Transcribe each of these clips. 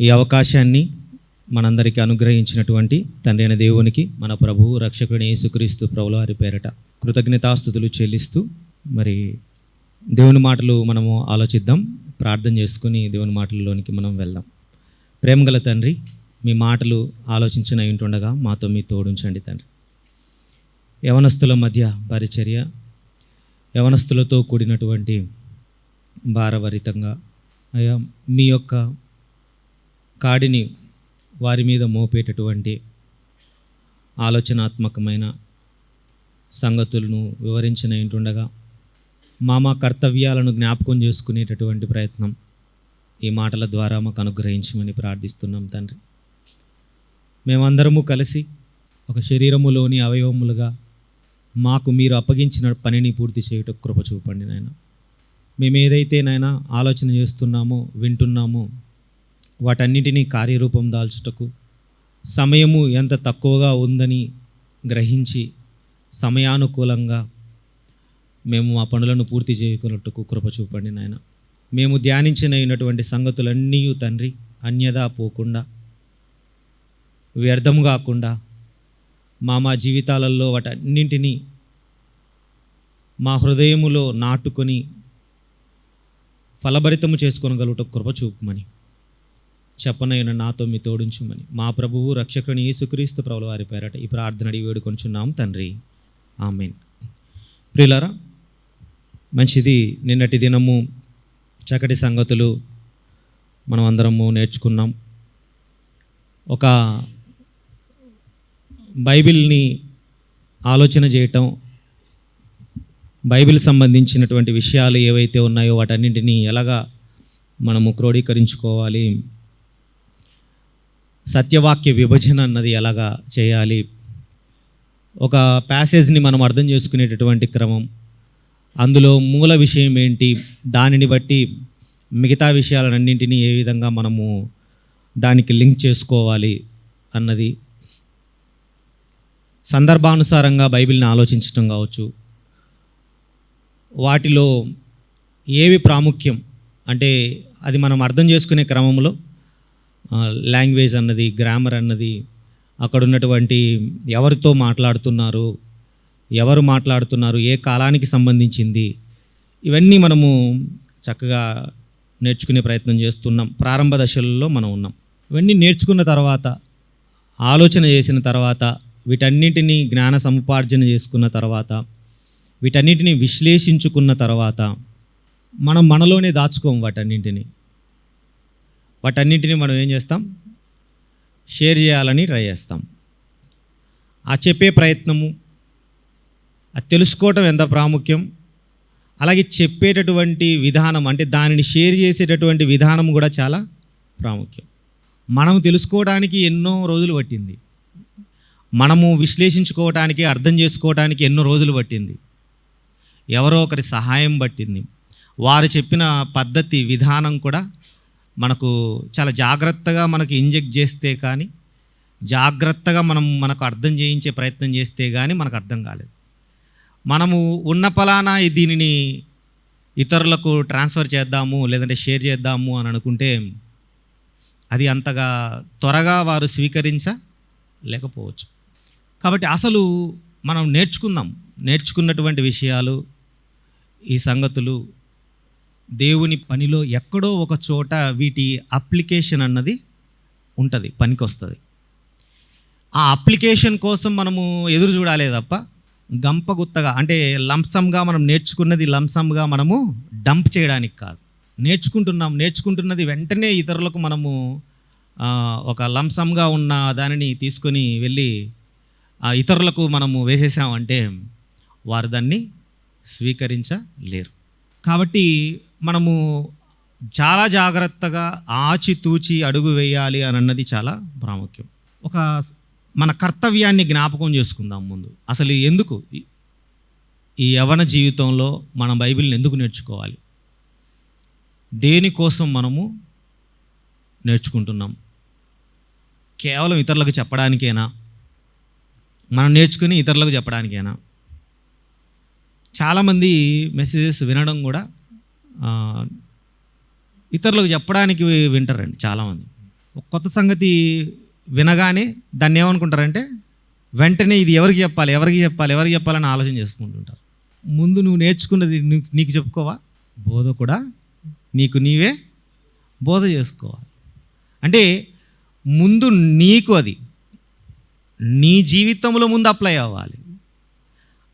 ఈ అవకాశాన్ని మనందరికీ అనుగ్రహించినటువంటి తండ్రి అయిన దేవునికి మన ప్రభువు రక్షకుని యేసుక్రీస్తు ప్రభుల వారి పేరట కృతజ్ఞతాస్థుతులు చెల్లిస్తూ మరి దేవుని మాటలు మనము ఆలోచిద్దాం. ప్రార్థన చేసుకుని దేవుని మాటలలోనికి మనం వెళ్దాం. ప్రేమగల తండ్రి మీ మాటలు ఆలోచించిన ఉంటుండగా మాతో మీ తోడుంచండి తండ్రి. యవనస్తుల మధ్య పరిచర్య యవనస్తులతో కూడినటువంటి భారభరితంగా అయ్యా మీ యొక్క కాడిని వారి మీద మోపేటటువంటి ఆలోచనాత్మకమైన సంగతులను వివరించిన ఇంటుండగా మా మా కర్తవ్యాలను జ్ఞాపకం చేసుకునేటటువంటి ప్రయత్నం ఈ మాటల ద్వారా మాకు అనుగ్రహించమని ప్రార్థిస్తున్నాం తండ్రి. మేమందరము కలిసి ఒక శరీరములోని అవయవములుగా మాకు మీరు అప్పగించిన పనిని పూర్తి చేయటం కృప చూపండి నాయన. మేము ఏదైతే నాయన ఆలోచన చేస్తున్నామో వింటున్నామో వాటన్నిటినీ కార్యరూపం దాల్చుటకు సమయము ఎంత తక్కువగా ఉందని గ్రహించి సమయానుకూలంగా మేము మా పనులను పూర్తి చేయకున్నట్టుకు కృప చూపండి నాయన. మేము ధ్యానించిన అయినటువంటి సంగతులన్నీ తండ్రి అన్యదా పోకుండా వ్యర్థం కాకుండా మా మా జీవితాలలో వాటన్నింటినీ మా హృదయములో నాటుకొని ఫలభరితము చేసుకోగలుగుట కృప చూపమని చెప్పనైన నాతో మీ తోడించుమని. మా ప్రభువు రక్షకుని యేసుక్రీస్తు ప్రభుల వారి పేరట ఈ ప్రార్థన అడిగి వేడుకొంచున్నాం తండ్రి. ఆమెన్. ప్రియులారా మంచిది నిన్నటి దినము చక్కటి సంగతులు మనం అందరము నేర్చుకున్నాం. ఒక బైబిల్ని ఆలోచన చేయటం బైబిల్ సంబంధించినటువంటి విషయాలు ఏవైతే ఉన్నాయో వాటన్నింటినీ ఎలాగా మనము క్రోడీకరించుకోవాలి సత్యవాక్య విభజన అన్నది ఎలాగా చేయాలి? ఒక ప్యాసేజ్ని మనం అర్థం చేసుకునేటటువంటి క్రమం. అందులో మూల విషయం ఏంటి? దానిని బట్టి మిగతా విషయాలన్నింటినీ ఏ విధంగా మనము దానికి లింక్ చేసుకోవాలి అన్నది. సందర్భానుసారంగా బైబిల్ని ఆలోచించటం కావచ్చు. వాటిలో ఏవి ప్రాముఖ్యం? అంటే అది మనం అర్థం చేసుకునే క్రమంలో లాంగ్వేజ్ అన్నది గ్రామర్ అన్నది అక్కడ ఉన్నటువంటి ఎవరితో మాట్లాడుతున్నారు ఎవరు మాట్లాడుతున్నారు ఏ కాలానికి సంబంధించింది ఇవన్నీ మనము చక్కగా నేర్చుకునే ప్రయత్నం చేస్తున్నాం. ప్రారంభ దశలలో మనం ఉన్నాం. ఇవన్నీ నేర్చుకున్న తర్వాత ఆలోచన చేసిన తర్వాత వీటన్నిటినీ జ్ఞాన సముపార్జన చేసుకున్న తర్వాత వీటన్నిటిని విశ్లేషించుకున్న తర్వాత మనం మనలోనే దాచుకోం వాటన్నింటిని. వాటన్నింటిని మనం ఏం చేస్తాం? షేర్ చేయాలని ట్రై చేస్తాం. ఆ చెప్పే ప్రయత్నము అది తెలుసుకోవటం ఎంత ప్రాముఖ్యం? అలాగే చెప్పేటటువంటి విధానం అంటే దానిని షేర్ చేసేటటువంటి విధానం కూడా చాలా ప్రాముఖ్యం. మనం తెలుసుకోవడానికి ఎన్నో రోజులు పట్టింది. మనము విశ్లేషించుకోవటానికి అర్థం చేసుకోవటానికి ఎన్నో రోజులు పట్టింది. ఎవరో ఒకరి సహాయం పట్టింది. వారు చెప్పిన పద్ధతి విధానం కూడా మనకు చాలా జాగ్రత్తగా మనకు ఇంజెక్ట్ చేస్తే కానీ జాగ్రత్తగా మనం మనకు అర్థం చేయించే ప్రయత్నం చేస్తే కానీ మనకు అర్థం కాలేదు. మనము ఉన్న ఫలానా దీనిని ఇతరులకు ట్రాన్స్ఫర్ చేద్దాము లేదంటే షేర్ చేద్దాము అని అనుకుంటే అది అంతగా త్వరగా వారు స్వీకరించలేకపోవచ్చు. కాబట్టి అసలు మనం నేర్చుకుందాం. నేర్చుకున్నటువంటి విషయాలు ఈ సంగతులు దేవుని పనిలో ఎక్కడో ఒక చోట వీటి అప్లికేషన్ అన్నది ఉంటుంది పనికి వస్తుంది ఆ అప్లికేషన్ కోసం మనము ఎదురు చూడాలే తప్ప గంపగుత్తగా అంటే లంసంగా మనం నేర్చుకున్నది లంసంగా మనము డంప్ చేయడానికి కాదు. నేర్చుకుంటున్నాం నేర్చుకుంటున్నది వెంటనే ఇతరులకు మనము ఒక లంసంగా ఉన్న దానిని తీసుకొని వెళ్ళి ఇతరులకు మనము వేసేసామంటే వారు దాన్ని స్వీకరించలేరు. కాబట్టి మనము చాలా జాగ్రత్తగా ఆచితూచి అడుగు వేయాలి అని అన్నది చాలా ప్రాముఖ్యం. ఒక మన కర్తవ్యాన్ని జ్ఞాపకం చేసుకుందాం ముందు. అసలు ఎందుకు? ఈ- యవన జీవితంలో మనం బైబిల్ని ఎందుకు నేర్చుకోవాలి? దేనికోసం మనము నేర్చుకుంటున్నాం? కేవలం ఇతరులకు చెప్పడానికేనా? మనం నేర్చుకుని ఇతరులకు చెప్పడానికేనా? చాలామంది మెసేజెస్ వినడం కూడా ఇతరులకు చెప్పడానికి వింటారండి చాలామంది. ఒక కొత్త సంగతి వినగానే దాన్ని ఏమనుకుంటారంటే వెంటనే ఇది ఎవరికి చెప్పాలి ఎవరికి చెప్పాలి ఎవరికి చెప్పాలని ఆలోచన చేసుకుంటుంటారు. ముందు నువ్వు నేర్చుకున్నది నీకు చెప్పుకోవా? బోధ కూడా నీకు నీవే బోధ చేసుకోవాలి. అంటే ముందు నీకు అది. నీ జీవితంలో ముందు అప్లై అవ్వాలి.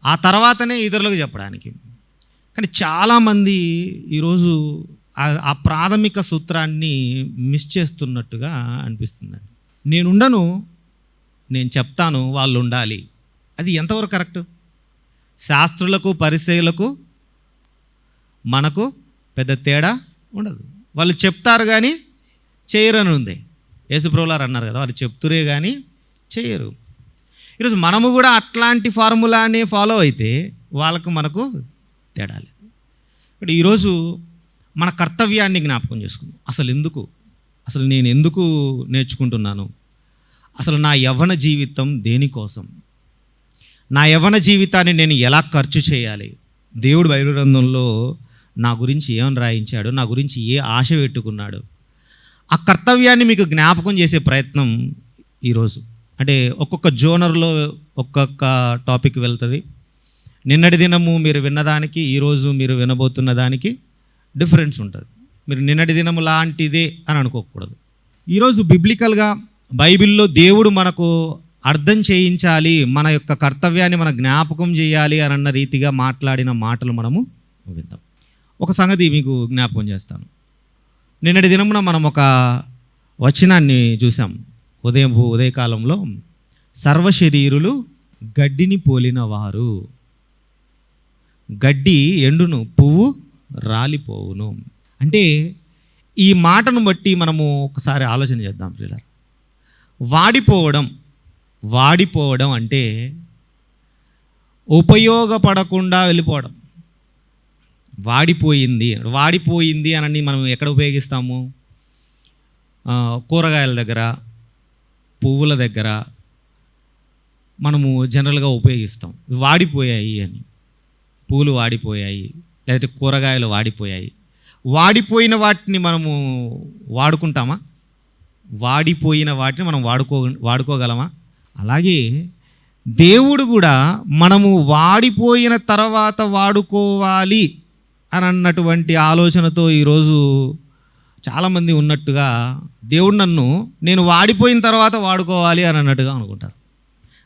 ఆ తర్వాతనే ఇతరులకు చెప్పడానికి. కానీ చాలామంది ఈరోజు ఆ- ప్రాథమిక సూత్రాన్ని మిస్ చేస్తున్నట్టుగా అనిపిస్తుందండి. నేనుండను నేను చెప్తాను వాళ్ళు ఉండాలి అది ఎంతవరకు కరెక్ట్? శాస్త్రులకు పరిచయులకు మనకు పెద్ద తేడా ఉండదు. వాళ్ళు చెప్తారు కానీ చేయరని ఉంది. యేసుప్రభులారు అన్నారు కదా వాళ్ళు చెప్తురే కానీ చేయరు. ఈరోజు మనము కూడా అట్లాంటి ఫార్ములాని ఫాలో అయితే వాళ్ళకు మనకు తేడా లేదు. ఇప్పుడు ఈరోజు మన కర్తవ్యాన్ని జ్ఞాపకం చేసుకుందాం. అసలు ఎందుకు? అసలు నేను ఎందుకు నేర్చుకుంటున్నాను? అసలు నా యవ్వన జీవితం దేనికోసం నా యవ్వన జీవితాన్ని నేను ఎలా ఖర్చు చేయాలి? దేవుడు బైబిల్ నా గురించి ఏమని రాయించాడు? నా గురించి ఏ ఆశ పెట్టుకున్నాడు? ఆ కర్తవ్యాన్ని మీకు జ్ఞాపకం చేసే ప్రయత్నం ఈరోజు. అంటే ఒక్కొక్క జోనర్లో ఒక్కొక్క టాపిక్ వెళ్తుంది. నిన్నటి దినము మీరు విన్నదానికి ఈరోజు మీరు వినబోతున్న దానికి డిఫరెన్స్ ఉంటుంది. మీరు నిన్నటి దినము లాంటిదే అని అనుకోకూడదు. ఈరోజు బిబ్లికల్గా బైబిల్లో దేవుడు మనకు అర్థం చేయించాలి మన యొక్క కర్తవ్యాన్ని మన జ్ఞాపకం చేయాలి అని అన్న రీతిగా మాట్లాడిన మాటలు మనము విందాం. ఒక సంగతి మీకు జ్ఞాపకం చేస్తాను. నిన్నటి దినమున మనం ఒక వచనాన్ని చూసాం ఉదయం ఉదయకాలంలో సర్వశరీరులు గడ్డిని పోలిన వారు గడ్డి ఎండును పువ్వు రాలిపోవును. అంటే ఈ మాటను బట్టి మనము ఒకసారి ఆలోచన చేద్దాం ప్రియులారా. వాడిపోవడం వాడిపోవడం అంటే ఉపయోగపడకుండా వెళ్ళిపోవడం. వాడిపోయింది వాడిపోయింది అనని మనం ఎక్కడ ఉపయోగిస్తాము? కూరగాయల దగ్గర పువ్వుల దగ్గర మనము జనరల్గా ఉపయోగిస్తాం. వాడిపోయాయి అని. పూలు వాడిపోయాయి లేకపోతే కూరగాయలు వాడిపోయాయి. వాడిపోయిన వాటిని మనము వాడుకుంటామా? వాడిపోయిన వాటిని మనం వాడుకో వాడుకోగలమా? అలాగే దేవుడు కూడా మనము వాడిపోయిన తర్వాత వాడుకోవాలి అని అన్నటువంటి ఆలోచనతో ఈరోజు చాలామంది ఉన్నట్టుగా దేవుడు నన్ను నేను వాడిపోయిన తర్వాత వాడుకోవాలి అని అన్నట్టుగా అనుకుంటారు.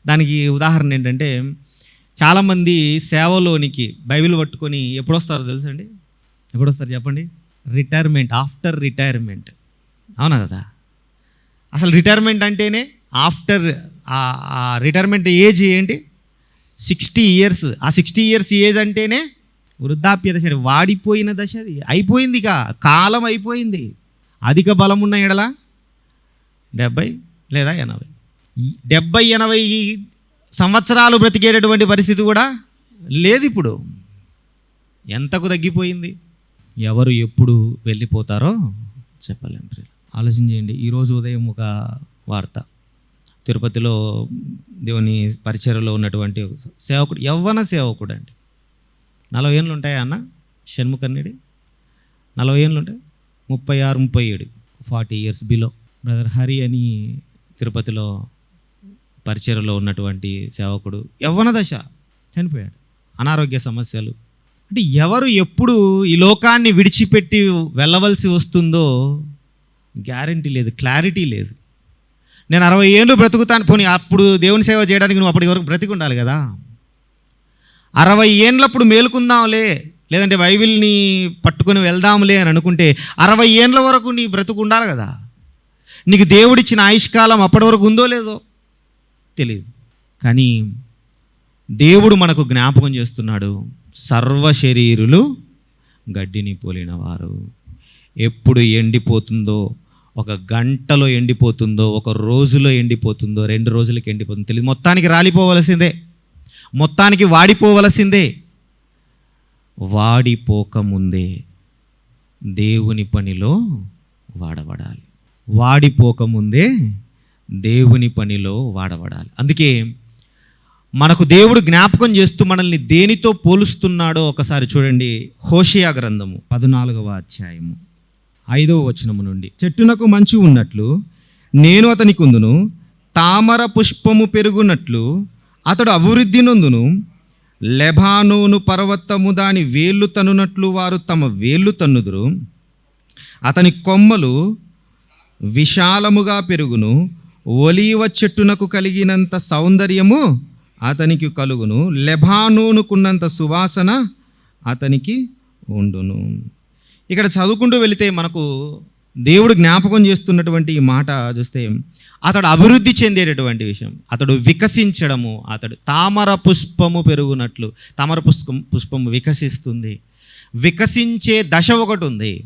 దానికి ఉదాహరణ ఏంటంటే చాలామంది సేవలోనికి బైబిల్ పట్టుకొని ఎప్పుడు వస్తారో తెలుసండి? ఎప్పుడు వస్తారు చెప్పండి? Retirement after retirement. అవునా కదా అసలు రిటైర్మెంట్ అంటేనే ఆఫ్టర్ ఆ రిటైర్మెంట్ ఏజ్ ఏంటి? Sixty years. ఆ సిక్స్టీ ఇయర్స్ ఏజ్ అంటేనే వృద్ధాప్య దశ వాడిపోయిన దశ అది. అయిపోయింది ఇక. కాలం అయిపోయింది. అధిక బలం ఉన్న ఎడల డెబ్బై లేదా ఎనభై? డెబ్బై ఎనభై సంవత్సరాలు బ్రతికేటటువంటి పరిస్థితి కూడా లేదు ఇప్పుడు ఎంతకు తగ్గిపోయింది? ఎవరు ఎప్పుడు వెళ్ళిపోతారో చెప్పలేం ప్రియులు. ఆలోచన చేయండి. ఈరోజు ఉదయం ఒక వార్త. తిరుపతిలో దేవుని పరిచయలో ఉన్నటువంటి సేవకుడు యవ్వన సేవకుడు అండి. నలభై ఏళ్ళు ఉంటాయా అన్న? షణ్ముఖన్నిడి నలభై ఏళ్ళు ఉంటాయి. ముప్పై ఆరు ముప్పై ఏడు. Forty years below. Brother Hari అని తిరుపతిలో పరిచయలో ఉన్నటువంటి సేవకుడు యవ్వన దశ చనిపోయాడు. అనారోగ్య సమస్యలు. అంటే ఎవరు ఎప్పుడు ఈ లోకాన్ని విడిచిపెట్టి వెళ్ళవలసి వస్తుందో గ్యారంటీ లేదు క్లారిటీ లేదు. నేను అరవై ఏళ్ళు బ్రతుకుతాను పోనీ అప్పుడు దేవుని సేవ చేయడానికి నువ్వు అప్పటి వరకు బ్రతికి ఉండాలి కదా. అరవై ఏండ్లప్పుడు మేలుకుందాంలే లేదంటే బైబిల్ని పట్టుకొని వెళ్దాంలే అని అనుకుంటే అరవై ఏండ్ల వరకు నీ బ్రతుకు ఉండాలి కదా. నీకు దేవుడిచ్చిన ఆయుష్కాలం అప్పటి వరకు ఉందో లేదో తెలియదు. కానీ దేవుడు మనకు జ్ఞాపకం చేస్తున్నాడు సర్వ శరీరులు గడ్డిని పోలినవారు. ఎప్పుడు ఎండిపోతుందో ఒక గంటలో ఎండిపోతుందో ఒక రోజులో ఎండిపోతుందో రెండు రోజులకి ఎండిపోతుందో తెలియదు. మొత్తానికి రాలిపోవలసిందే. మొత్తానికి వాడిపోవలసిందే. వాడిపోకముందే దేవుని పనిలో వాడబడాలి. వాడిపోకముందే దేవుని పనిలో వాడబడాలి. అందుకే మనకు దేవుడు జ్ఞాపకం చేస్తూ మనల్ని దేనితో పోలుస్తున్నాడో ఒకసారి చూడండి హోషియా గ్రంథము పద్నాలుగవ అధ్యాయము ఐదవ వచనము నుండి. చెట్టునకు మంచు ఉన్నట్లు నేను అతనికి ఉందును తామర పుష్పము పెరుగునట్లు అతడు అభివృద్ధి నొందును లెబానోను పర్వతము దాని వేళ్ళు తన్నునట్లు వారు తమ వేళ్ళు తన్నుదురు అతని కొమ్మలు విశాలముగా పెరుగును ఒలీవ చెట్టునకు కలిగినంత సౌందర్యము అతనికి కలుగును. లెబానోనుకున్నంత సువాసన అతనికి ఉండును. ఇక్కడ చదువుకుంటూ వెళితే మనకు దేవుడు జ్ఞాపకం చేస్తున్నటువంటి ఈ మాట చూస్తే అతడు అభివృద్ధి చెందేటటువంటి విషయం. అతడు వికసించడము అతడు తామర పుష్పము పెరుగునట్లు తామర పుష్పం పుష్పము వికసిస్తుంది. వికసించే దశ ఒకటి ఉంది.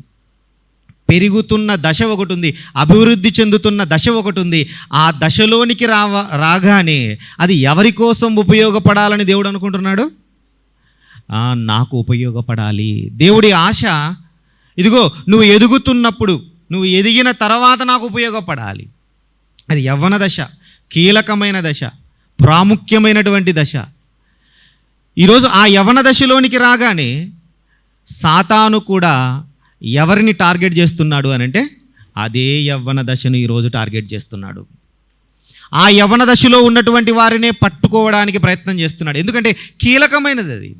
పెరుగుతున్న దశ ఒకటి ఉంది అభివృద్ధి చెందుతున్న దశ ఒకటి ఉంది ఆ దశలోనికి రావ రాగానే అది ఎవరి కోసం ఉపయోగపడాలని దేవుడు అనుకుంటున్నాడు? నాకు ఉపయోగపడాలి. దేవుడి ఆశ ఇదిగో నువ్వు ఎదుగుతున్నప్పుడు నువ్వు ఎదిగిన తర్వాత నాకు ఉపయోగపడాలి. అది యవ్వన దశ కీలకమైన దశ ప్రాముఖ్యమైనటువంటి దశ. ఈరోజు ఆ యవ్వన దశలోనికి రాగానే సాతాను కూడా ఎవరిని టార్గెట్ చేస్తున్నాడు అని అంటే అదే యవ్వన దశను ఈరోజు టార్గెట్ చేస్తున్నాడు. ఆ యవ్వన దశలో ఉన్నటువంటి వారినే పట్టుకోవడానికి ప్రయత్నం చేస్తున్నాడు. ఎందుకంటే కీలకమైనది అది.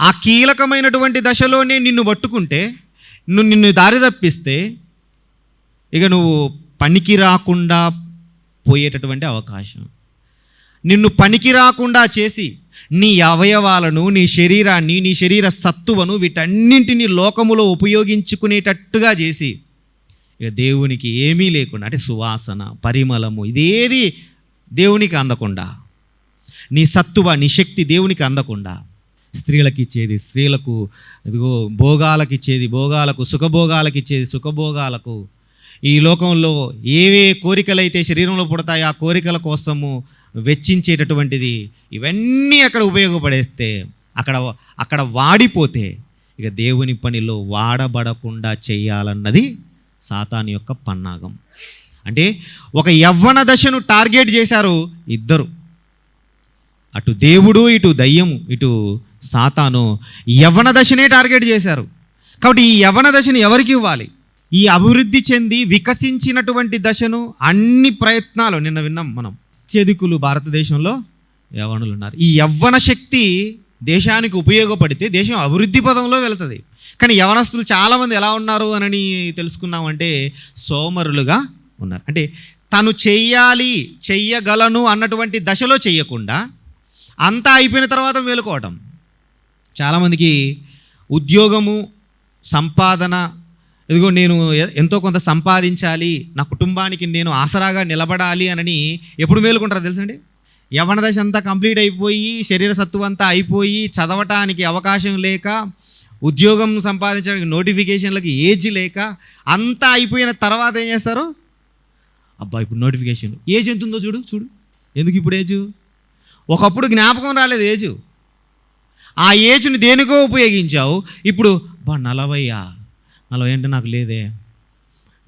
ఆ కీలకమైనటువంటి దశలోనే నిన్ను పట్టుకుంటే నువ్వు నిన్ను దారి తప్పిస్తే ఇక నువ్వు పనికి రాకుండా పోయేటటువంటి అవకాశం. నిన్ను పనికి రాకుండా చేసి నీ అవయవాలను నీ శరీరాన్ని నీ శరీర సత్తువను వీటన్నింటినీ లోకములో ఉపయోగించుకునేటట్టుగా చేసి ఇక దేవునికి ఏమీ లేకుండా అంటే సువాసన పరిమళము ఇదేది దేవునికి అందకుండా నీ సత్తువ నీ శక్తి దేవునికి అందకుండా స్త్రీలకు ఇచ్చేది స్త్రీలకు ఇదిగో భోగాలకు ఇచ్చేది భోగాలకు సుఖభోగాలకు ఇచ్చేది సుఖభోగాలకు ఈ లోకంలో ఏవే కోరికలైతే శరీరంలో పుడతాయో ఆ కోరికల కోసము వెచ్చించేటటువంటిది ఇవన్నీ అక్కడ ఉపయోగపడేస్తే అక్కడ అక్కడ వాడిపోతే ఇక దేవుని పనిలో వాడబడకుండా చేయాలన్నది సాతాన్ యొక్క పన్నాగం. అంటే ఒక యవ్వన దశను టార్గెట్ చేశారు ఇద్దరు. అటు దేవుడు ఇటు దయ్యము ఇటు సాతాను యవ్వన దశనే టార్గెట్ చేశారు. కాబట్టి ఈ యవ్వన దశను ఎవరికి ఇవ్వాలి? ఈ అభివృద్ధి చెంది వికసించినటువంటి దశను అన్ని ప్రయత్నాలు నిన్న విన్నాం మనం. అత్యధికులు భారతదేశంలో యవనులు ఉన్నారు ఈ యవ్వన శక్తి దేశానికి ఉపయోగపడితే దేశం అభివృద్ధి పదంలో వెళుతుంది. కానీ యవనస్తులు చాలామంది ఎలా ఉన్నారు అని తెలుసుకున్నామంటే సోమరులుగా ఉన్నారు. అంటే తను చెయ్యాలి చెయ్యగలను అన్నటువంటి దశలో చెయ్యకుండా అంతా అయిపోయిన తర్వాత మేలుకోవటం. చాలామందికి ఉద్యోగము సంపాదన ఇదిగో నేను ఎంతో కొంత సంపాదించాలి నా కుటుంబానికి నేను ఆసరాగా నిలబడాలి అని ఎప్పుడు మేలుకుంటారో తెలుసండి? యవన దశ అంతా కంప్లీట్ అయిపోయి శరీర సత్తువ అంతా అయిపోయి చదవటానికి అవకాశం లేక ఉద్యోగం సంపాదించడానికి నోటిఫికేషన్లకి ఏజ్ లేక అంతా అయిపోయిన తర్వాత ఏం చేస్తారు? అబ్బా ఇప్పుడు నోటిఫికేషన్. ఏజ్ ఎంత ఉందో చూడు చూడు. ఎందుకు ఇప్పుడు ఏజ్? ఒకప్పుడు జ్ఞాపకం రాలేదు ఏజ్. ఆ ఏజ్ని దేనికో ఉపయోగించావు? ఇప్పుడు బా నలభైయా? నలభై అంటే నాకు లేదే.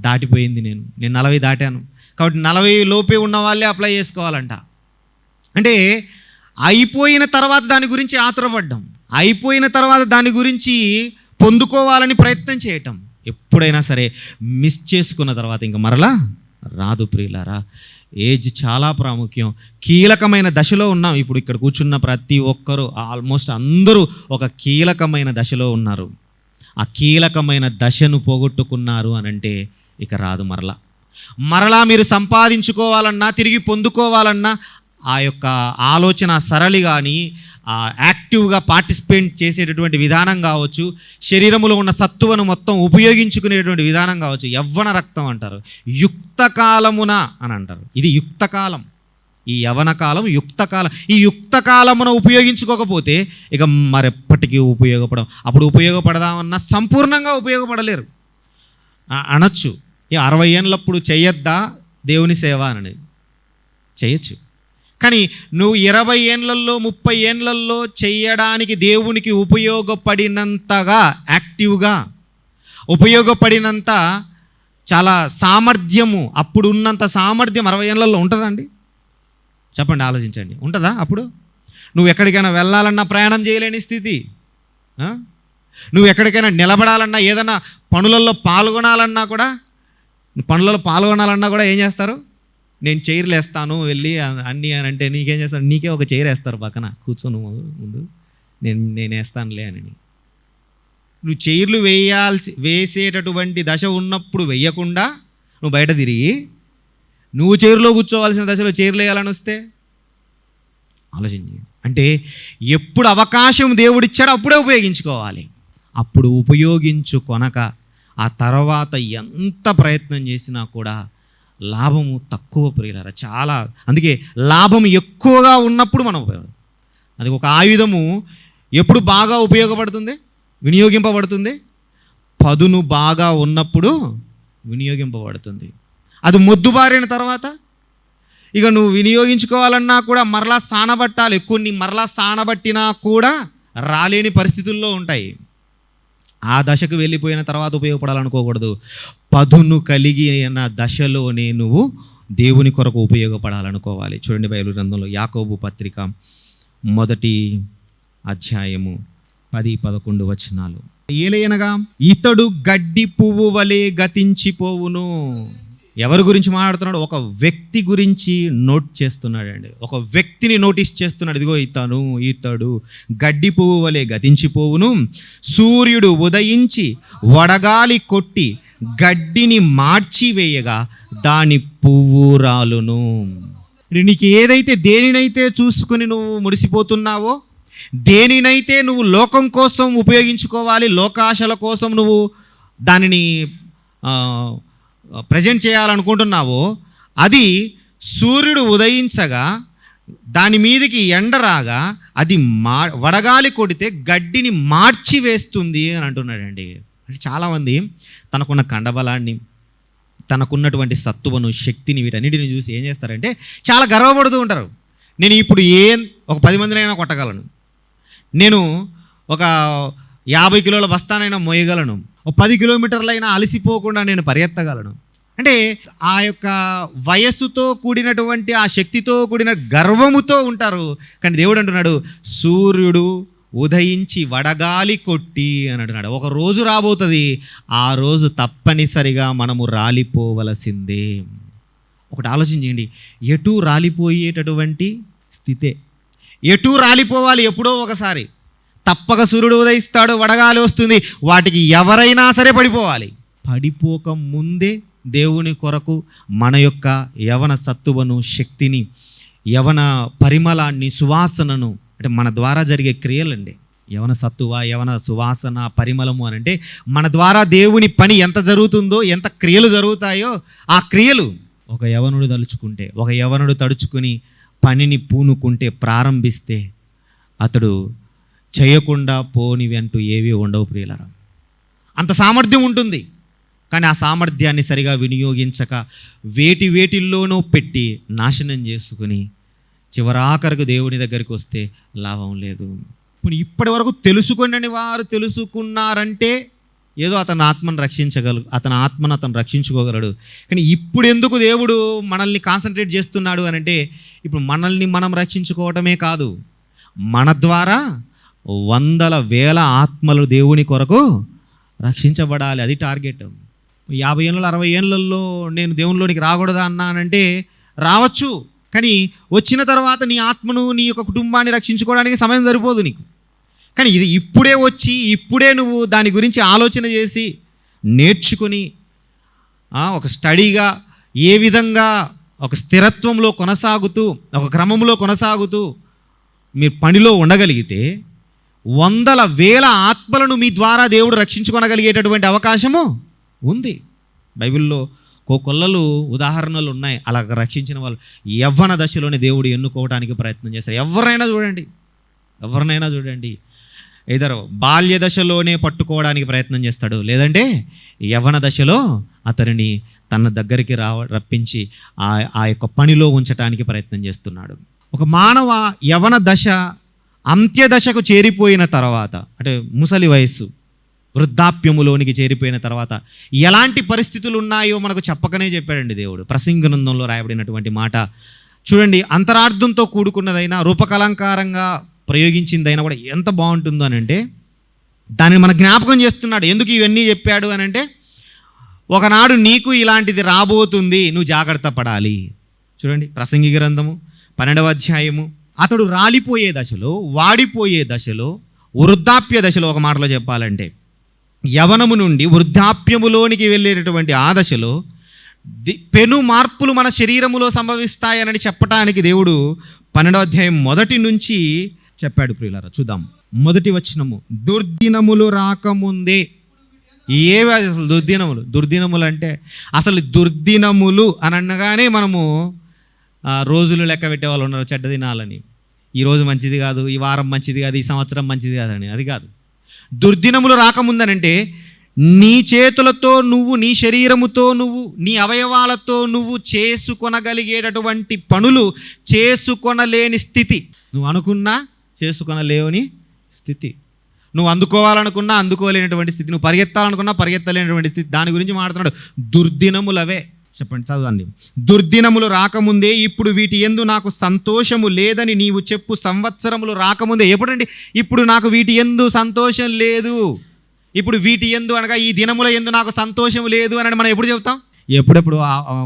దాటిపోయింది నేను. నేను నలభై దాటాను. కాబట్టి నలభై లోపే ఉన్న వాళ్ళే అప్లై చేసుకోవాలంట. అంటే అయిపోయిన తర్వాత దాని గురించి ఆతురపడ్డం. అయిపోయిన తర్వాత దాని గురించి పొందుకోవాలని ప్రయత్నం చేయటం. ఎప్పుడైనా సరే మిస్ చేసుకున్న తర్వాత ఇంకా మరలా రాదు ప్రియులారా. ఏజ్ చాలా ప్రాముఖ్యం. కీలకమైన దశలో ఉన్నాం. ఇప్పుడు ఇక్కడ కూర్చున్న ప్రతి ఒక్కరూ ఆల్మోస్ట్ అందరూ ఒక కీలకమైన దశలో ఉన్నారు. ఆ కీలకమైన దశను పోగొట్టుకున్నారు అని అంటే ఇక రాదు మరలా. మరలా మీరు సంపాదించుకోవాలన్నా తిరిగి పొందుకోవాలన్నా ఆ యొక్క ఆలోచన సరళి కానీ ఆ యాక్టివ్గా పార్టిసిపేట్ చేసేటటువంటి విధానం కావచ్చు శరీరములో ఉన్న సత్తువను మొత్తం ఉపయోగించుకునేటువంటి విధానం కావచ్చు యవ్వన రక్తం అంటారు. యుక్తకాలమున అని అంటారు. ఇది యుక్తకాలం ఈ యవన కాలం ఈ యుక్తకాలమున ఉపయోగించుకోకపోతే ఇక మరెప్పటికీ ఉపయోగపడం. అప్పుడు ఉపయోగపడదామన్నా సంపూర్ణంగా ఉపయోగపడలేరు. అనొచ్చు. ఈ అరవై ఏళ్ళప్పుడు చేయొద్దా దేవుని సేవ అని చేయొచ్చు కానీ నువ్వు ఇరవై ఏండ్లల్లో ముప్పై ఏండ్లల్లో చేయడానికి దేవునికి ఉపయోగపడినంతగా యాక్టివ్గా ఉపయోగపడినంత చాలా సామర్థ్యము అప్పుడు ఉన్నంత సామర్థ్యం అరవై ఏళ్ళల్లో ఉంటుందండి చెప్పండి ఆలోచించండి. ఉంటుందా అప్పుడు? నువ్వు ఎక్కడికైనా వెళ్ళాలన్నా ప్రయాణం చేయలేని స్థితి. నువ్వు ఎక్కడికైనా నిలబడాలన్నా ఏదైనా పనులలో పాల్గొనాలన్నా కూడా పనులలో పాల్గొనాలన్నా కూడా ఏం చేస్తారు? నేను చైర్లు వేస్తాను వెళ్ళి అన్నీ అని అంటే నీకేం చేస్తారు? నీకే ఒక చైర్ వేస్తారు పక్కన. కూర్చొని ముందు. నేను నేను వేస్తానులే అని నువ్వు చైర్లు వేయాల్సి వేసేటటువంటి దశ ఉన్నప్పుడు వేయకుండా నువ్వు బయట తిరిగి నువ్వు చైర్లో కూర్చోవాల్సిన దశలో చైర్లు వేయాలని వస్తే? ఆలోచించి. అంటే ఎప్పుడు అవకాశం దేవుడిచ్చాడో అప్పుడే ఉపయోగించుకోవాలి. అప్పుడు ఉపయోగించుకొనక ఆ తర్వాత ఎంత ప్రయత్నం చేసినా కూడా లాభము తక్కువ ప్రియులరా చాలా. అందుకే లాభం ఎక్కువగా ఉన్నప్పుడు మనం ఉపయోగం అది ఒక ఆయుధము. ఎప్పుడు బాగా ఉపయోగపడుతుంది? వినియోగింపబడుతుంది. పదును బాగా ఉన్నప్పుడు వినియోగింపబడుతుంది. అది మొద్దుబారిన తర్వాత? ఇక నువ్వు వినియోగించుకోవాలన్నా కూడా మరలా సానబట్టాలి. కొన్ని మరలా సానబట్టినా కూడా రాలేని పరిస్థితుల్లో ఉంటాయి. ఆ దశకు వెళ్ళిపోయిన తర్వాత ఉపయోగపడాలనుకోకూడదు. పదును కలిగిన దశలోనే నువ్వు దేవుని కొరకు ఉపయోగపడాలనుకోవాలి. చూడండి బయలు గ్రంథంలో యాకోబు పత్రిక మొదటి అధ్యాయము పది పదకొండు వచనాలు. ఏలయనగా ఇతడు గడ్డి పువ్వు వలె గతించిపోవును. ఎవరి గురించి మాట్లాడుతున్నాడు? ఒక వ్యక్తి గురించి నోట్ చేస్తున్నాడండి. ఒక వ్యక్తిని నోటీస్ చేస్తున్నాడు. ఇదిగో ఇతను ఇతడు గడ్డి పువ్వు వలె గతించిపోవును. సూర్యుడు ఉదయించి వడగాలి కొట్టి గడ్డిని మార్చివేయగా దాని పువ్వు రాలును. నీకు ఏదైతే దేనినైతే చూసుకుని నువ్వు మురిసిపోతున్నావో దేనినైతే నువ్వు లోకం కోసం ఉపయోగించుకోవాలి లోకాశల కోసం నువ్వు దానిని ప్రజెంట్ చేయాలనుకుంటున్నావో అది సూర్యుడు ఉదయించగా దాని మీదకి ఎండ రాగా అది మా వడగాలి కొడితే గడ్డిని మార్చి వేస్తుంది అని అంటున్నాడండి. అంటే చాలామంది తనకున్న కండబలాన్ని తనకున్నటువంటి సత్తువను శక్తిని వీటన్నిటిని చూసి ఏం చేస్తారంటే చాలా గర్వపడుతూ ఉంటారు. నేను ఇప్పుడు ఏం ఒక పది మందినైనా కొట్టగలను. నేను ఒక యాభై కిలోల బస్తానైనా మోయగలను. పది కిలోమీటర్లైనా అలసిపోకుండా నేను పరిగెత్తగలను. అంటే ఆ యొక్క వయస్సుతో కూడినటువంటి ఆ శక్తితో కూడిన గర్వముతో ఉంటారు. కానీ దేవుడు అంటున్నాడు సూర్యుడు ఉదయించి వడగాలి కొట్టి అని అంటున్నాడు. ఒక రోజు రాబోతుంది ఆ రోజు తప్పనిసరిగా మనము రాలిపోవలసిందే. ఒకటి ఆలోచించండి ఎటు రాలిపోయేటటువంటి స్థితే. ఎటు రాలిపోవాలి ఎప్పుడో ఒకసారి. తప్పక సూర్యుడు ఉదయిస్తాడు వడగాలి వస్తుంది. వాటికి ఎవరైనా సరే పడిపోవాలి. పడిపోక ముందే దేవుని కొరకు మన యొక్క యవన సత్తువను శక్తిని యవన పరిమళాన్ని సువాసనను అంటే మన ద్వారా జరిగే క్రియలండి. యవన సత్తువ యవన సువాసన పరిమళము అని అంటే మన ద్వారా దేవుని పని ఎంత జరుగుతుందో ఎంత క్రియలు జరుగుతాయో ఆ క్రియలు ఒక యవనుడు తలుచుకుంటే ఒక యవనుడు తడుచుకుని పనిని పూనుకుంటే ప్రారంభిస్తే అతడు చేయకుండా పోనివి అంటూ ఏవి ఉండవు ప్రియులరా. అంత సామర్థ్యం ఉంటుంది. కానీ ఆ సామర్థ్యాన్ని సరిగా వినియోగించక వేటి వేటిల్లోనూ పెట్టి నాశనం చేసుకుని చివరాఖరికి దేవుని దగ్గరికి వస్తే లాభం లేదు. ఇప్పుడు ఇప్పటి వరకు తెలుసుకుని వారు తెలుసుకున్నారంటే ఏదో అతని ఆత్మను రక్షించగలరు అతని ఆత్మను అతను రక్షించుకోగలడు. కానీ ఇప్పుడు ఎందుకు దేవుడు మనల్ని కాన్సన్ట్రేట్ చేస్తున్నాడు అని అంటే ఇప్పుడు మనల్ని మనం రక్షించుకోవటమే కాదు. మన ద్వారా వందల వేల ఆత్మలు దేవుని కొరకు రక్షించబడాలి. అది టార్గెట్. యాభై ఏళ్ళలో అరవై ఏళ్ళల్లో నేను దేవునిలోనికి రాకూడదా అన్నానంటే రావచ్చు. కానీ వచ్చిన తర్వాత నీ ఆత్మను నీ యొక్క కుటుంబాన్ని రక్షించుకోవడానికి సమయం సరిపోదు నీకు. కానీ ఇది ఇప్పుడే వచ్చి ఇప్పుడే నువ్వు దాని గురించి ఆలోచన చేసి నేర్చుకొని ఒక స్టడీగా ఏ విధంగా ఒక స్థిరత్వంలో కొనసాగుతూ ఒక క్రమంలో కొనసాగుతూ మీరు పనిలో ఉండగలిగితే వందల వేల ఆత్మలను మీ ద్వారా దేవుడు రక్షించుకొనగలిగేటటువంటి అవకాశము ఉంది. బైబిల్లో కో కొల్లలు ఉదాహరణలు ఉన్నాయి. అలా రక్షించిన వాళ్ళు యవ్వన దశలోనే దేవుడు ఎన్నుకోవడానికి ప్రయత్నం చేస్తారు ఎవరైనా చూడండి. ఎవరినైనా చూడండి. ఇద్దరు బాల్య దశలోనే పట్టుకోవడానికి ప్రయత్నం చేస్తాడు. లేదంటే యవ్వన దశలో అతనిని తన దగ్గరికి రావ రప్పించి ఆ ఆ యొక్క పనిలో ఉంచడానికి ప్రయత్నం చేస్తున్నాడు. ఒక మానవ యవన దశ అంత్య దశకు చేరిపోయిన తర్వాత అంటే ముసలి వయస్సు వృద్ధాప్యములోనికి చేరిపోయిన తర్వాత ఎలాంటి పరిస్థితులు ఉన్నాయో మనకు చెప్పకనే చెప్పాడండి దేవుడు. ప్రసంగనందంలో రాయబడినటువంటి మాట. చూడండి అంతరార్థంతో కూడుకున్నదైనా రూపకలంకారంగా ప్రయోగించిందైనా కూడా ఎంత బాగుంటుందో అని అంటే దాన్ని మన జ్ఞాపకం చేస్తున్నాడు. ఎందుకు ఇవన్నీ చెప్పాడు అని అంటే ఒకనాడు నీకు ఇలాంటిది రాబోతుంది నువ్వు జాగ్రత్త పడాలి. చూడండి ప్రసంగి గ్రంథము పన్నెండవ అధ్యాయము అతడు రాలిపోయే దశలో వాడిపోయే దశలో వృద్ధాప్య దశలో ఒక మాటలో చెప్పాలంటే యవనము నుండి వృద్ధాప్యములోనికి వెళ్ళేటటువంటి ఆ దశలో పెను మార్పులు మన శరీరములో సంభవిస్తాయనని చెప్పటానికి దేవుడు పన్నెండో అధ్యాయం మొదటి నుంచి చెప్పాడు ప్రియులారా. చూద్దాం. మొదటి వచనము దుర్దినములు రాకముందే. ఏవి అసలు దుర్దినములు? దుర్దినములు అంటే అసలు దుర్దినములు అనగానే మనము రోజులు లెక్క పెట్టే వాళ్ళు ఉన్నారు చెడ్డ దినాలని. ఈరోజు మంచిది కాదు ఈ వారం మంచిది కాదు ఈ సంవత్సరం మంచిది కాదని. అది కాదు. దుర్దినములు రాకముందనంటే నీ చేతులతో నువ్వు నీ శరీరముతో నువ్వు నీ అవయవాలతో నువ్వు చేసుకొనగలిగేటటువంటి పనులు చేసుకొనలేని స్థితి. నువ్వు అనుకున్నా చేసుకొనలేని స్థితి. నువ్వు అందుకోవాలనుకున్నా అందుకోలేనటువంటి స్థితి. నువ్వు పరిగెత్తాలనుకున్నా పరిగెత్తలేనటువంటి స్థితి. దాని గురించి మాట్లాడుతున్నాడు. దుర్దినములవే. చెప్పండి చదవండి. దుర్దినములు రాకముందే ఇప్పుడు వీటి ఎందు నాకు సంతోషము లేదని నీవు చెప్పు సంవత్సరములు రాకముందే. ఎప్పుడండి? ఇప్పుడు నాకు వీటి ఎందు సంతోషం లేదు. ఇప్పుడు వీటి ఎందు అనగా ఈ దినముల ఎందు నాకు సంతోషం లేదు అని మనం ఎప్పుడు చెప్తాం ఎప్పుడెప్పుడు?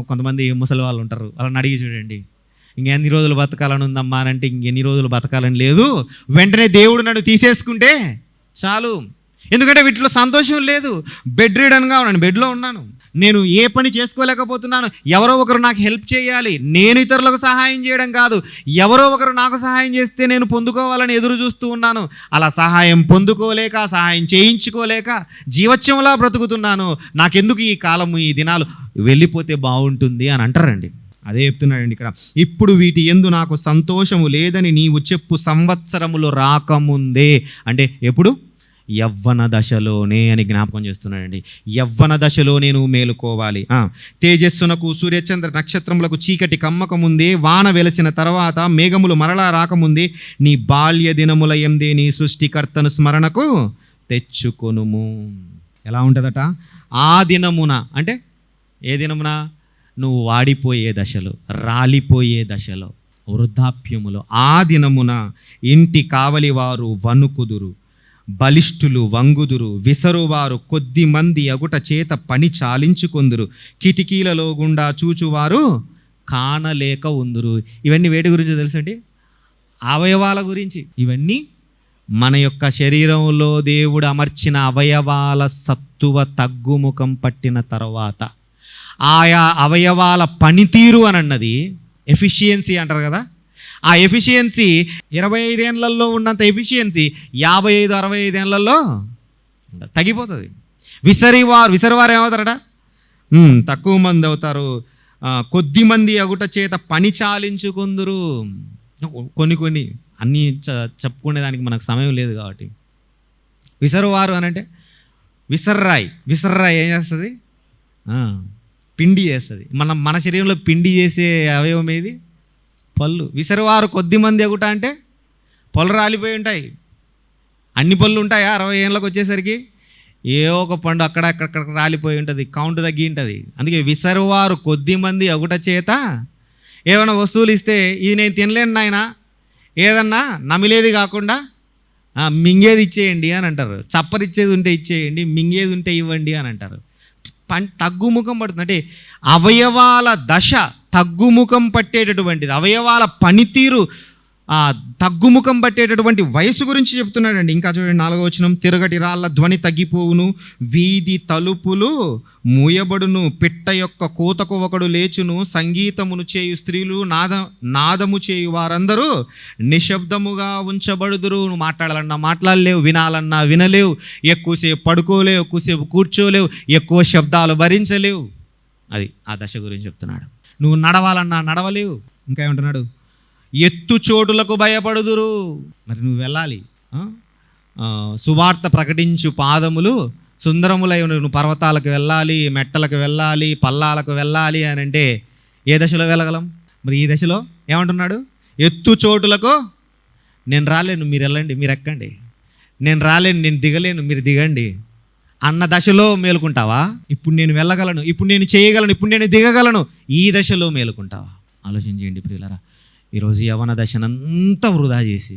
కొంతమంది ముసలి వాళ్ళు ఉంటారు. వాళ్ళని అడిగి చూడండి. ఇంకెన్ని రోజులు బతకాలని ఉందమ్మా అని అంటే ఇంకెన్ని రోజులు బతకాలని లేదు. వెంటనే దేవుడు నన్ను తీసేసుకుంటే చాలు. ఎందుకంటే వీటిలో సంతోషం లేదు. బెడ్ రీడన్గా ఉన్నాను. బెడ్లో ఉన్నాను. నేను ఏ పని చేసుకోలేకపోతున్నాను ఎవరో ఒకరు నాకు హెల్ప్ చేయాలి. నేను ఇతరులకు సహాయం చేయడం కాదు. ఎవరో ఒకరు నాకు సహాయం చేస్తే నేను పొందుకోవాలని ఎదురు చూస్తూ ఉన్నాను. అలా సహాయం పొందుకోలేక సహాయం చేయించుకోలేక జీవత్యంలా బ్రతుకుతున్నాను. నాకెందుకు ఈ కాలము ఈ దినాలు వెళ్ళిపోతే బాగుంటుంది అని అంటారండి. అదే చెప్తున్నాడండి ఇక్కడ. ఇప్పుడు వీటి ఎందు నాకు సంతోషము లేదని నీవు చెప్పు సంవత్సరములు రాకముందే. అంటే ఎప్పుడు? యవ్వన దశలోనే అని జ్ఞాపకం చేస్తున్నాడండి. యవ్వన దశలో నేను మేలుకోవాలి. తేజస్సునకు సూర్యచంద్ర నక్షత్రములకు చీకటి కమ్మకముందే వాన వెలసిన తర్వాత మేఘములు మరలా రాకముందే నీ బాల్య దినముల ఎందే నీ సృష్టికర్తను స్మరణకు తెచ్చుకొనుము. ఎలా ఉంటుందట? ఆ దినమున అంటే ఏ దినమున? నువ్వు వాడిపోయే దశలో రాలిపోయే దశలో వృద్ధాప్యములో ఆ దినమున ఇంటి కావలివారు వణుకుదురు. బలిష్ఠులు వంగుదురు విసరువారు కొద్ది మంది అగుట చేత పని చాలించుకొందురు. కిటికీలలో గుండా చూచువారు కానలేక ఉందురు. ఇవన్నీ వేటి గురించి తెలుసండి? అవయవాల గురించి. ఇవన్నీ మన యొక్క శరీరంలో దేవుడు అమర్చిన అవయవాల సత్తువ తగ్గుముఖం పట్టిన తర్వాత. ఆయా అవయవాల పనితీరు అని అన్నది ఎఫిషియన్సీ అంటారు కదా? ఆ ఎఫిషియన్సీ ఇరవై ఐదేళ్ళలో ఉన్నంత ఎఫిషియన్సీ యాభై ఐదు అరవై ఐదేళ్ళలో తగ్గిపోతుంది విసరివారు విసరివారు ఏమవుతారట? తక్కువ మంది అవుతారు. కొద్దిమంది కొద్ది మంది అగుట చేత పని చాలించుకుందరు. కొన్ని కొన్ని అన్నీ చ- చెప్పుకునేదానికి మనకు సమయం లేదు కాబట్టి. విసరువారు అని అంటే విసర్రాయి విసర్రాయి ఏం చేస్తుంది? పిండి చేస్తుంది. మన మన శరీరంలో పిండి చేసే అవయవం ఏది? పళ్ళు. విసరవారు కొద్ది మంది ఎగుట అంటే పళ్ళు రాలిపోయి ఉంటాయి. అన్ని పళ్ళు ఉంటాయా? అరవై ఏళ్ళకి వచ్చేసరికి ఏ ఒక పండు అక్కడ రాలిపోయి ఉంటుంది కౌంట్ తగ్గి ఉంటుంది. అందుకే విసరువారు కొద్ది మంది ఒకట చేత ఏమైనా వస్తువులు ఇస్తే ఇది నేను తినలేను నాయన. ఏదన్నా నమిలేది కాకుండా మింగేది ఇచ్చేయండి అని అంటారు. చప్పరిచ్చేది ఉంటే ఇచ్చేయండి మింగేది ఉంటే ఇవ్వండి అని అంటారు. పం తగ్గుముఖం పడుతుంది. అంటే అవయవాల దశ తగ్గుముఖం పట్టేటటువంటిది అవయవాల పనితీరు ఆ తగ్గుముఖం పట్టేటటువంటి వయసు గురించి చెప్తున్నాడండి. ఇంకా చూడండి నాలుగో వచనం తిరగటి రాళ్ళ ధ్వని తగ్గిపోవును వీధి తలుపులు మూయబడును పిట్ట యొక్క కూతకు ఒకడు లేచును సంగీతమును చేయు స్త్రీలు నాద నాదము చేయు వారందరూ నిశ్శబ్దముగా ఉంచబడుదురు. నువ్వు మాట్లాడాలన్నా మాట్లాడలేవు వినాలన్నా వినలేవు ఎక్కువసేపు పడుకోలేవు ఎక్కువసేపు కూర్చోలేవు ఎక్కువ శబ్దాలు భరించలేవు. అది ఆ దశ గురించి చెప్తున్నాడు. నువ్వు నడవాలన్నా నడవలేవు. ఇంకా ఏమంటున్నాడు? ఎత్తు చోటులకు భయపడుదురు. మరి నువ్వు వెళ్ళాలి. సువార్త ప్రకటించు పాదములు సుందరములై ఉండు. నువ్వు పర్వతాలకు వెళ్ళాలి మెట్టలకు వెళ్ళాలి పల్లాలకు వెళ్ళాలి అని అంటే ఏ దశలో వెళ్ళగలం? మరి ఈ దశలో ఏమంటున్నాడు? ఎత్తు చోటులకు నేను రాలేను మీరు వెళ్ళండి మీరు ఎక్కండి. నేను రాలేను నేను దిగలేను మీరు దిగండి. అన్న దశలో మేలుకుంటావా? ఇప్పుడు నేను వెళ్ళగలను ఇప్పుడు నేను చేయగలను ఇప్పుడు నేను దిగగలను ఈ దశలో మేలుకుంటావా? ఆలోచించేయండి ప్రియులరా ఈరోజు యవన దశనంతా వృధా చేసి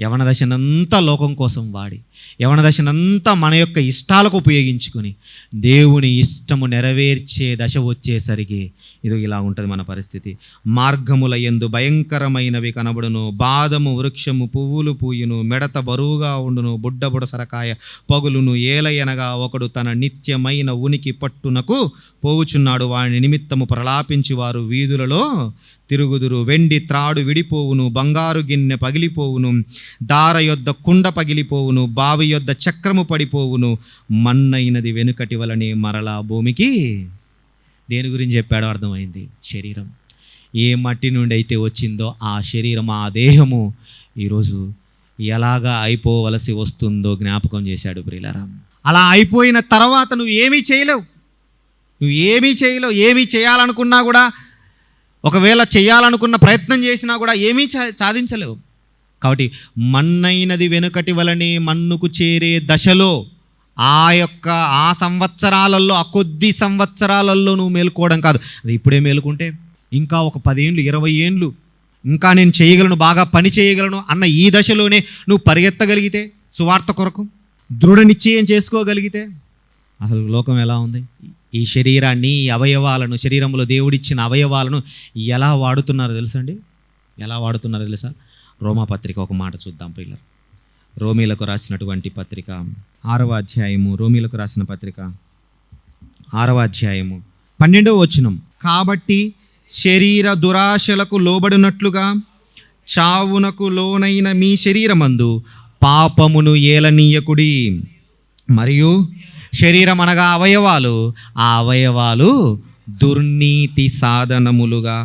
యవన దశనంతా లోకం కోసం వాడి యవన దశనంతా మన యొక్క ఇష్టాలకు ఉపయోగించుకొని దేవుని ఇష్టము నెరవేర్చే దశ వచ్చేసరికి ఇది ఇలా ఉంటుంది మన పరిస్థితి. మార్గముల ఎందు భయంకరమైనవి కనబడును బాదము వృక్షము పువ్వులు పూయును మెడత బరువుగా ఉండును బుడ్డ బుడసరకాయ పగులును ఏలయనగా ఒకడు తన నిత్యమైన ఉనికి పట్టునకు పోవుచున్నాడు. వాని నిమిత్తము ప్రలాపించి వారు వీధులలో తిరుగుదురు. వెండి త్రాడు విడిపోవును బంగారు గిన్నె పగిలిపోవును దార యొద్ద కుండ పగిలిపోవును బావి యొద్ద చక్రము పడిపోవును మన్నైనది వెనుకటి వలనే మరలా భూమికి దేని గురించి చెప్పాడో అర్థమైంది? శరీరం. ఏ మట్టి నుండి అయితే వచ్చిందో ఆ శరీరం ఆ దేహము ఈరోజు ఎలాగా అయిపోవలసి వస్తుందో జ్ఞాపకం చేశాడు ప్రియులరాం. అలా అయిపోయిన తర్వాత నువ్వు ఏమీ చేయలేవు. నువ్వు ఏమీ చేయలేవు. ఏమీ చేయాలనుకున్నా కూడా ఒకవేళ చేయాలనుకున్న ప్రయత్నం చేసినా కూడా ఏమీ సాధించలేవు. కాబట్టి మన్నైనది వెనుకటి వలనే మన్నుకు చేరే దశలో ఆ యొక్క ఆ సంవత్సరాలలో ఆ కొద్ది సంవత్సరాలలో నువ్వు మేలుకోవడం కాదు. అది ఇప్పుడే మేలుకుంటే ఇంకా ఒక పదేండ్లు ఇరవై ఏండ్లు ఇంకా నేను చేయగలను బాగా పని చేయగలను అన్న ఈ దశలోనే నువ్వు పరిగెత్తగలిగితే సువార్త కొరకు దృఢ నిశ్చయం చేసుకోగలిగితే అసలు లోకం ఎలా ఉంది? ఈ శరీరాన్ని ఈ అవయవాలను శరీరంలో దేవుడిచ్చిన అవయవాలను ఎలా వాడుతున్నారు తెలుసండి? ఎలా వాడుతున్నారు తెలుసా? రోమా పత్రిక ఒక మాట చూద్దాం పిల్లలు రోమీలకు రాసినటువంటి పత్రిక ఆరవ అధ్యాయము రోమీలకు రాసిన పత్రిక ఆరవ అధ్యాయము పన్నెండవ వచనం. కాబట్టి శరీర దురాశలకు లోబడినట్లుగా చావునకు లోనైన మీ శరీరమందు పాపమును ఏలనీయకుడి. మరియు శరీరం అనగా అవయవాలు. ఆ అవయవాలు దుర్నీతి సాధనములుగా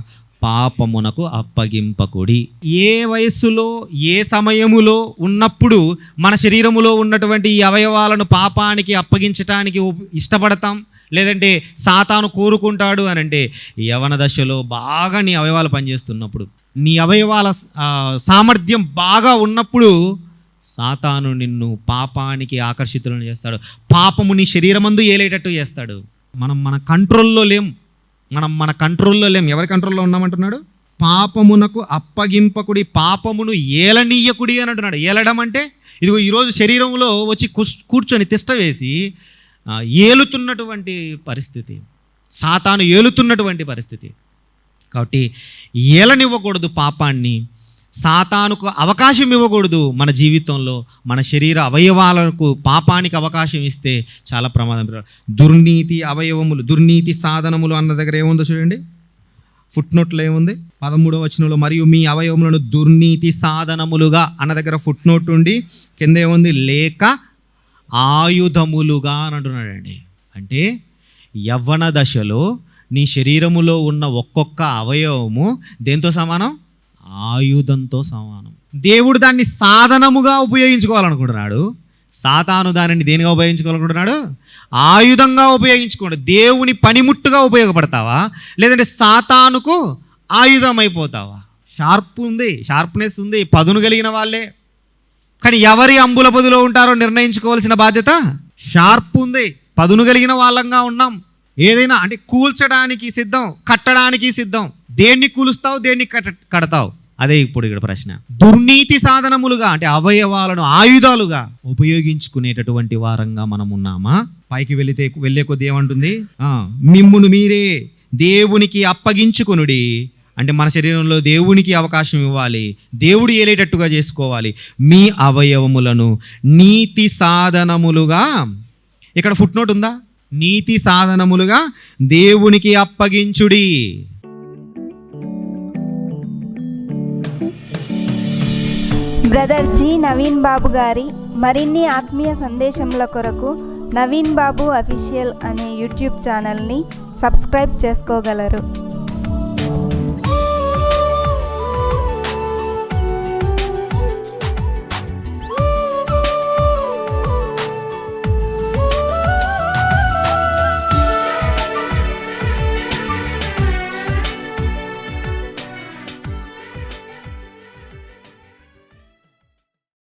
పాపమునకు అప్పగింపకుడి. ఏ వయస్సులో ఏ సమయములో ఉన్నప్పుడు మన శరీరములో ఉన్నటువంటి ఈ అవయవాలను పాపానికి అప్పగించటానికి ఇష్టపడతాం? లేదంటే సాతాను కోరుకుంటాడు అని అంటే యవన దశలో బాగా నీ అవయవాలు పనిచేస్తున్నప్పుడు నీ అవయవాల సామర్థ్యం బాగా ఉన్నప్పుడు సాతాను నిన్ను పాపానికి ఆకర్షితులను చేస్తాడు. పాపము నీ శరీరమందు ఏలేటట్టు చేస్తాడు. మనం మన కంట్రోల్లో లేం. మనం మన కంట్రోల్లో లేం. ఎవరి కంట్రోల్లో ఉన్నామంటున్నాడు? పాపమునకు అప్పగింపకుడి పాపమును ఏలనీయకుడి అని అంటున్నాడు. ఏలడం అంటే ఇదిగో ఈరోజు శరీరంలో వచ్చి కూర్చొని తిష్ట వేసి ఏలుతున్నటువంటి పరిస్థితి. సాతాను ఏలుతున్నటువంటి పరిస్థితి. కాబట్టి ఏలనివ్వకూడదు పాపాన్ని. సాతానుకు అవకాశం ఇవ్వకూడదు మన జీవితంలో. మన శరీర అవయవాలకు పాపానికి అవకాశం ఇస్తే చాలా ప్రమాదం. దుర్నీతి అవయవములు దుర్నీతి సాధనములు అన్న దగ్గర ఏముందో చూడండి. ఫుట్ నోట్లో ఏముంది? పదమూడవ వచనంలో మరియు మీ అవయవములను దుర్నీతి సాధనములుగా అన్న దగ్గర ఫుట్ నోట్ ఉండి కింద ఏముంది? లేక ఆయుధములుగా అని అంటున్నాడండి. అంటే యవ్వన దశలో నీ శరీరములో ఉన్న ఒక్కొక్క అవయవము దేంతో సమానం? ఆయుధంతో సమానం. దేవుడు దాన్ని సాధనముగా ఉపయోగించుకోవాలనుకుంటున్నాడు. సాతాను దానిని దేనిగా ఉపయోగించుకోవాలనుకుంటున్నాడు? ఆయుధంగా ఉపయోగించుకోండి. దేవుని పనిముట్టుగా ఉపయోగపడతావా? లేదంటే సాతానుకు ఆయుధం అయిపోతావా షార్ప్ ఉంది షార్ప్నెస్ ఉంది పదును కలిగిన వాళ్ళే. కానీ ఎవరి అంబుల పదులో ఉంటారో నిర్ణయించుకోవాల్సిన బాధ్యత? షార్ప్ ఉంది పదును కలిగిన వాళ్ళంగా ఉన్నాం. ఏదైనా అంటే కూల్చడానికి సిద్ధం కట్టడానికి సిద్ధం. దేన్ని కూలుస్తావు దేన్ని కట్ట కడతావు? అదే ఇప్పుడు ఇక్కడ ప్రశ్న. దుర్నీతి సాధనములుగా అంటే అవయవాలను ఆయుధాలుగా ఉపయోగించుకునేటటువంటి వారంగా మనం ఉన్నామా? పైకి వెళితే వెళ్ళే కొద్ది ఏమంటుంది? మిమ్మును మీరే దేవునికి అప్పగించుకొనుడి. అంటే మన శరీరంలో దేవునికి అవకాశం ఇవ్వాలి. దేవుడు ఏలేటట్టుగా చేసుకోవాలి. మీ అవయవములను నీతి సాధనములుగా ఇక్కడ ఫుట్నోట్ ఉందా? నీతి సాధనములుగా దేవునికి అప్పగించుడి. బ్రదర్ జి నవీన్ బాబు గారి మరిన్ని ఆత్మీయ సందేశముల కొరకు నవీన్ బాబు అఫీషియల్ అనే యూట్యూబ్ ఛానల్ని సబ్స్క్రైబ్ చేసుకోగలరు.